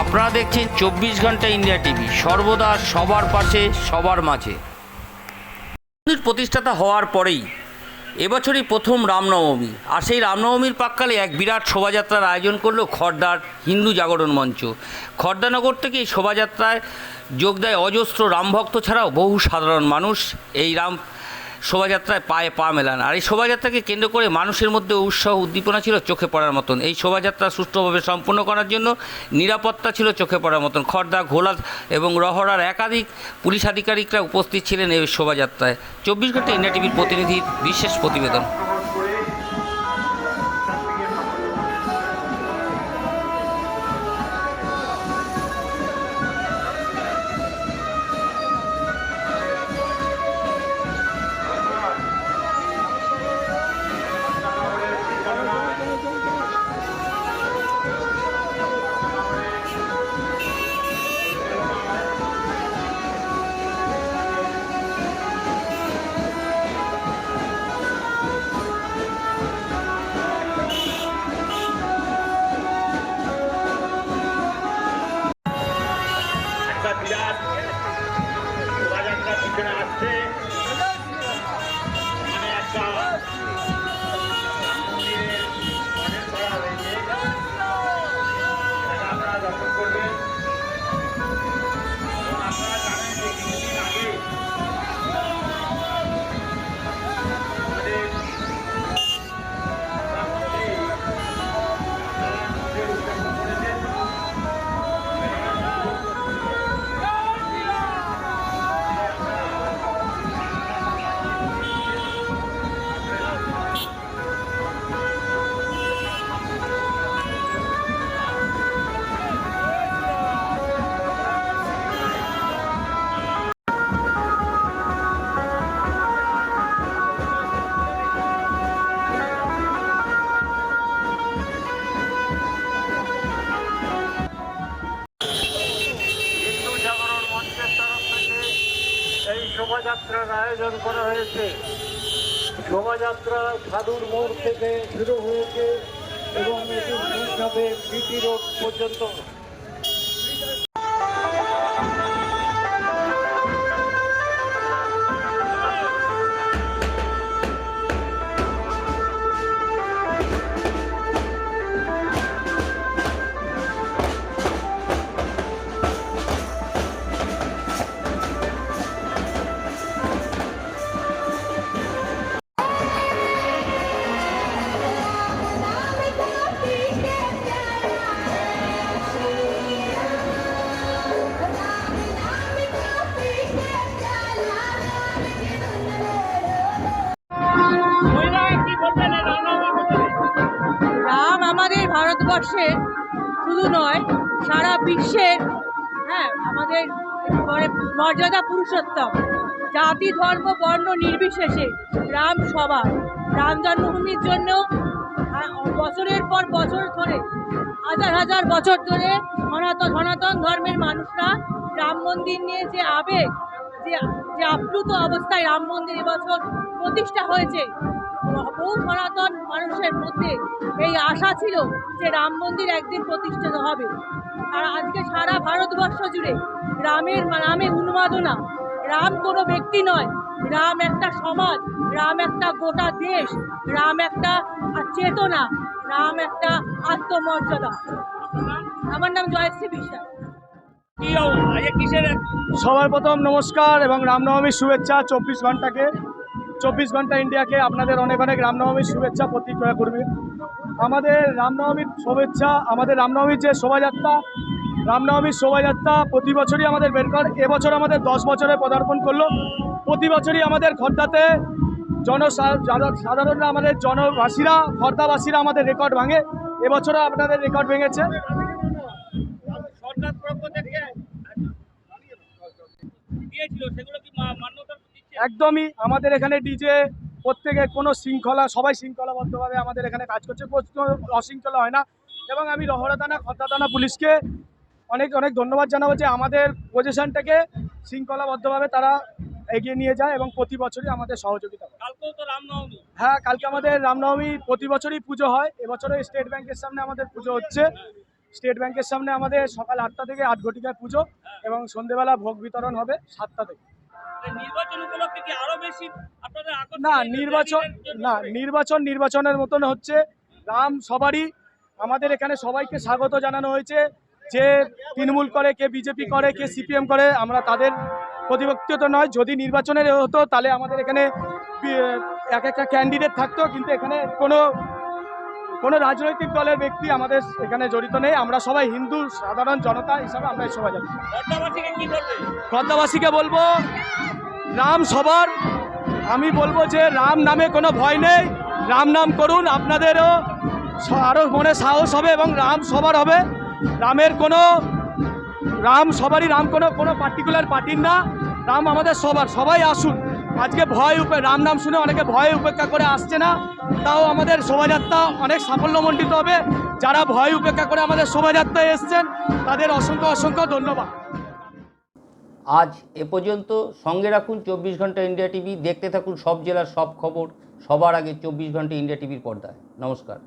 আপনারা দেখছেন চব্বিশ ঘণ্টা ইন্ডিয়া টিভি। সর্বদা সবার পাশে, সবার মাঝে। প্রতিষ্ঠাতা হওয়ার পরেই, এবছরই প্রথম রামনবমী। আর সেই রামনবমীর প্রাককালে এক বিরাট শোভাযাত্রার আয়োজন করল খর্দার হিন্দু জাগরণ মঞ্চ। খর্দানগর থেকে এই শোভাযাত্রায় যোগ দেয় অজস্র রামভক্ত ছাড়াও বহু সাধারণ মানুষ। এই রাম শোভাযাত্রায় পায়ে পা মেলান। আর এই শোভাযাত্রাকে কেন্দ্র করে মানুষের মধ্যে উৎসাহ উদ্দীপনা ছিল চোখে পড়ার মতন। এই শোভাযাত্রা সুষ্ঠুভাবে সম্পন্ন করার জন্য নিরাপত্তা ছিল চোখে পড়ার মতন। খর্দা, ঘোলা এবং রহরার একাধিক পুলিশ আধিকারিকরা উপস্থিত ছিলেন এই শোভাযাত্রায়। চব্বিশ ঘণ্টা ইন্ডিয়া টিভির প্রতিনিধির বিশেষ প্রতিবেদন। এই শোভাযাত্রার আয়োজন করা হয়েছে। শোভাযাত্রা সাধুর মোড় থেকে শুরু হয়েছে এবং এটি বিটি রোড পর্যন্ত। আমাদের ভারতবর্ষের শুধু নয়, সারা বিশ্বের হ্যাঁ আমাদের মানে মর্যাদা পুরুষোত্তম, জাতি, ধর্ম, বর্ণ নির্বিশেষে রাম সবার রাম জন্মভূমির জন্য বছরের পর বছর ধরে, হাজার হাজার বছর ধরে সনাতন সনাতন ধর্মের মানুষরা রাম মন্দির নিয়ে যে আবেগ যে যে আপ্লুত অবস্থায় রাম মন্দির এবছর প্রতিষ্ঠা হয়েছে। বহু সনাতন মানুষের মধ্যে এই আশা ছিল যে রাম মন্দির একদিন প্রতিষ্ঠিত হবে। আর আজকে সারা ভারতবর্ষ জুড়ে রামের নামে উন্মাদনা। রাম কোনো ব্যক্তি নয়। রাম একটা সমাজ, রাম একটা গোটা দেশ, রাম একটা চেতনা, রাম একটা আত্মমর্যাদা। আমার নাম জয়শ্রী বিশ্বাস। সবার প্রথম নমস্কার এবং রামনবমীর শুভেচ্ছা চব্বিশ ঘন্টাকে, চব্বিশ ঘণ্টা ইন্ডিয়াকে, আপনাদের অনেক অনেক রামনবমীর শুভেচ্ছা প্রতিক্রিয়া করবে আমাদের রামনবমীর শুভেচ্ছা, আমাদের রামনবমীর যে শোভাযাত্রা, রামনবমীর শোভাযাত্রা প্রতি বছরই আমাদের বের কর এবছর আমাদের দশ বছরে পদার্পণ করল। প্রতি বছরই আমাদের খর্দাতে জন সাধারণরা আমাদের জনবাসীরা, খর্দাবাসীরা আমাদের রেকর্ড ভাঙে। এবছরও আপনাদের রেকর্ড ভেঙেছে। একদমই আমাদের এখানে ডিজে প্রত্যেকে কোনো শৃঙ্খলা সবাই শৃঙ্খলাবদ্ধভাবে আমাদের এখানে কাজ করছে অশৃঙ্খলা হয় না। এবং আমি রহরা থানা খদ্দা থানা পুলিশকে অনেক অনেক ধন্যবাদ জানাব যে আমাদের পজিশনটাকে শৃঙ্খলাবদ্ধভাবে তারা এগিয়ে নিয়ে যায় এবং প্রতি বছরই আমাদের সহযোগিতা হ্যাঁ কালকে আমাদের রামনবমী প্রতি বছরই পুজো হয় এবছরও স্টেট ব্যাংকের সামনে আমাদের পুজো হচ্ছে। স্টেট ব্যাংকের সামনে আমাদের সকাল আটটা থেকে আট ঘটিকায় পুজো এবং সন্ধেবেলা ভোগ বিতরণ হবে সাতটা থেকে। বেশি না নির্বাচন না নির্বাচন নির্বাচনের মতন হচ্ছে। রাম সবারই আমাদের এখানে সবাইকে স্বাগত জানানো হয়েছে। যে তৃণমূল করে কে বিজেপি করে কে সিপিএম করে আমরা তাদের প্রতিপক্ষিত নয়। যদি নির্বাচনের হতো তাহলে আমাদের এখানে এক একটা ক্যান্ডিডেট থাকতো কিন্তু এখানে কোনো কোনো রাজনৈতিক দলের ব্যক্তি আমাদের এখানে জড়িত নেই। আমরা সবাই হিন্দু সাধারণ জনতা হিসাবে আমরা এই সবাই খদ্দাবাসীকে বলব? রাম সবার। আমি বলব যে রাম নামে কোনো ভয় নেই। রাম নাম করুন আপনাদেরও আরও মনে সাহস হবে এবং রাম সবার হবে। রামের কোনো রাম সবারই রাম কোনো কোনো পার্টিকুলার পার্টির না। রাম আমাদের সবার সবাই আসুন। আজকে ভয় উপে রাম নাম শুনে অনেকে ভয় উপেক্ষা করে আসছে না। তাও আমাদের শোভাযাত্রা অনেক সাফল্যমণ্ডিত হবে। যারা ভয় উপেক্ষা করে আমাদের শোভাযাত্রায় এসছেন, তাদের অসংখ্য অসংখ্য ধন্যবাদ। আজ এ পর্যন্ত সঙ্গে রাখুন চব্বিশ ঘণ্টা ইন্ডিয়া টিভি। দেখতে থাকুন সব জেলার সব খবর। সবার আগে চব্বিশ ঘণ্টা ইন্ডিয়া টিভির পর্দায়। নমস্কার।